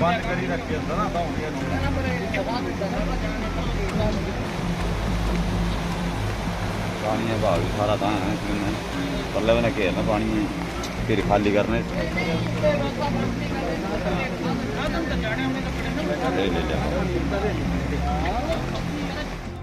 ਬੰਦ ਕਰੀ ਰੱਖੇ ਹੁੰਦਾ ਨਾ ਬਾਉਂਦੀਆਂ ਨੂੰ। ਪਾਣੀ ਦਾ ਭਾਵ ਵੀ ਸਾਰਾ ਤਾਂ ਹੈ ਕਿੰਨਾ ਪੱਲੇ ਬਣਾ ਕੇ ਨਾ ਪਾਣੀ ਫਿਰ ਖਾਲੀ ਕਰਨੇ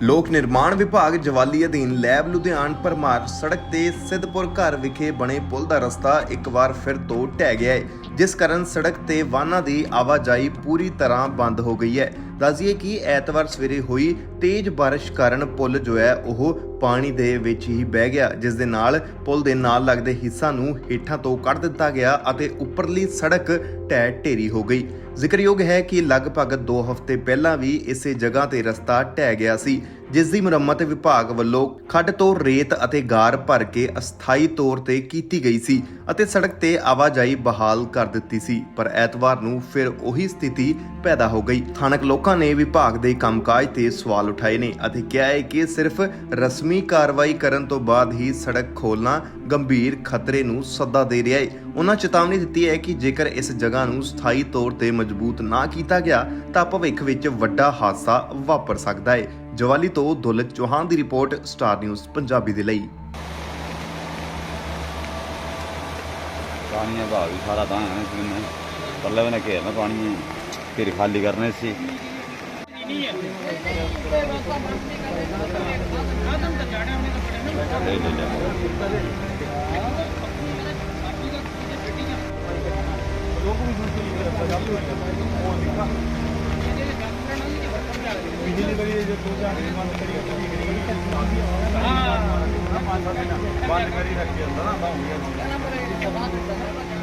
ਲੋਕ ਨਿਰਮਾਣ ਵਿਭਾਗ ਜਵਾਲੀ ਅਧੀਨ ਲੈਬ ਲੁਧਿਆਣ ਪਰਮਾਰ ਸੜਕ ਤੇ ਸਿੱਧਪੁਰ ਘਰ ਵਿਖੇ ਬਣੇ ਪੁਲ ਦਾ ਰਸਤਾ ਇੱਕ ਵਾਰ ਫਿਰ ਤੋਂ ਢਹਿ ਗਿਆ ਹੈ ਜਿਸ ਕਾਰਨ ਸੜਕ ਤੇ ਵਾਹਨਾਂ ਦੀ ਆਵਾਜਾਈ ਪੂਰੀ ਤਰ੍ਹਾਂ ਬੰਦ ਹੋ ਗਈ ਹੈ। ਦੱਸੀਏ ਕਿ ਐਤਵਾਰ ਸਵੇਰੇ ਹੋਈ ਤੇਜ਼ ਬਾਰਿਸ਼ ਕਾਰਨ ਪੁਲ ਜੋ ਹੈ, ਉਹ ਪਾਣੀ ਦੇ ਵਿੱਚ ਹੀ ਬਹਿ ਗਿਆ। ਜਿਸ ਦੇ ਨਾਲ ਪੁਲ ਦੇ ਨਾਲ ਲੱਗਦੇ ਹਿੱਸਾ ਨੂੰ ਹੇਠਾਂ ਤੋਂ ਕੱਢ ਦਿੱਤਾ ਗਿਆ ਅਤੇ ਉੱਪਰਲੀ ਸੜਕ ਢਹਿ ਢੇਰੀ ਹੋ ਗਈ। ਜ਼ਿਕਰਯੋਗ ਹੈ ਕਿ ਲਗਭਗ 2 ਹਫ਼ਤੇ ਪਹਿਲਾਂ ਵੀ ਇਸੇ ਜਗ੍ਹਾ ਤੇ ਰਸਤਾ ਢਹਿ ਗਿਆ ਸੀ, ਜਿਸ ਦੀ ਮੁਰੰਮਤ ਵਿਭਾਗ ਵੱਲੋਂ ਖੱਡ ਤੋਂ ਰੇਤ ਅਤੇ ਗਾਰ ਭਰ ਕੇ ਅਸਥਾਈ ਤੌਰ ਤੇ ਕੀਤੀ ਗਈ ਸੀ ਅਤੇ ਸੜਕ ਤੇ ਆਵਾਜਾਈ ਬਹਾਲ ਕਰ ਦਿੱਤੀ ਸੀ, ਪਰ ਐਤਵਾਰ ਨੂੰ ਫਿਰ ਉਹੀ ਸਥਿਤੀ ਪੈਦਾ ਹੋ ਗਈ। ਥਾਣਕ ਲੋਕਾਂ ਨੇ ਵਿਭਾਗ ਦੇ ਕੰਮਕਾਜ ਤੇ ਸਵਾਲ ਉਠਾਏ ਨੇ ਅਤੇ ਕਿਹਾ ਹੈ ਕਿ ਸਿਰਫ ਰਸਮੀ ਕਾਰਵਾਈ ਕਰਨ ਤੋਂ ਬਾਅਦ ਹੀ ਸੜਕ ਖੋਲਣਾ ਗੰਭੀਰ ਖਤਰੇ ਨੂੰ ਸੱਦਾ ਦੇ ਰਿਹਾ ਹੈ। ਉਹਨਾਂ ਚੇਤਾਵਨੀ ਦਿੱਤੀ ਹੈ ਕਿ ਜੇਕਰ ਇਸ ਜਗ੍ਹਾ ਨੂੰ ਸਥਾਈ ਤੌਰ ਤੇ ਮਜ਼ਬੂਤ ਨਾ ਕੀਤਾ ਗਿਆ ਤਾਂ ਭਵਿੱਖ ਵਿੱਚ ਵੱਡਾ ਹਾਦਸਾ ਵਾਪਰ ਸਕਦਾ ਹੈ। ਜਵਾਲੀ ਤੋਂ ਦੁਲਤ ਚੌਹਾਨ ਦੀ ਰਿਪੋਰਟ ਸਟਾਰ ਨਿਊਜ਼ ਪੰਜਾਬੀ ਦੇ ਲਈ। ਪਾਣੀ ਦਾ ਵੀ ਸਾਰਾ ਤਾਂ ਹੈ ਕਿੰਨਾ ਪੱਲੇ ਕੇ ਨਾ ਪਾਣੀ ਹੈ ਫਿਰ ਖਾਲੀ ਕਰਨੇ ਸੀ। ਲੈ ਲੈ ਲੈ ਪਿਛਲੀ ਵਾਰੀ ਜੋ ਦੋ ਚਾਰ ਦਿਨ ਬੰਦ ਕਰੀ ਬੰਦ ਕਰੀ ਰੱਖੇ ਹੁੰਦਾ ਨਾ ਬਾਉਂਦੀਆਂ ਨੂੰ।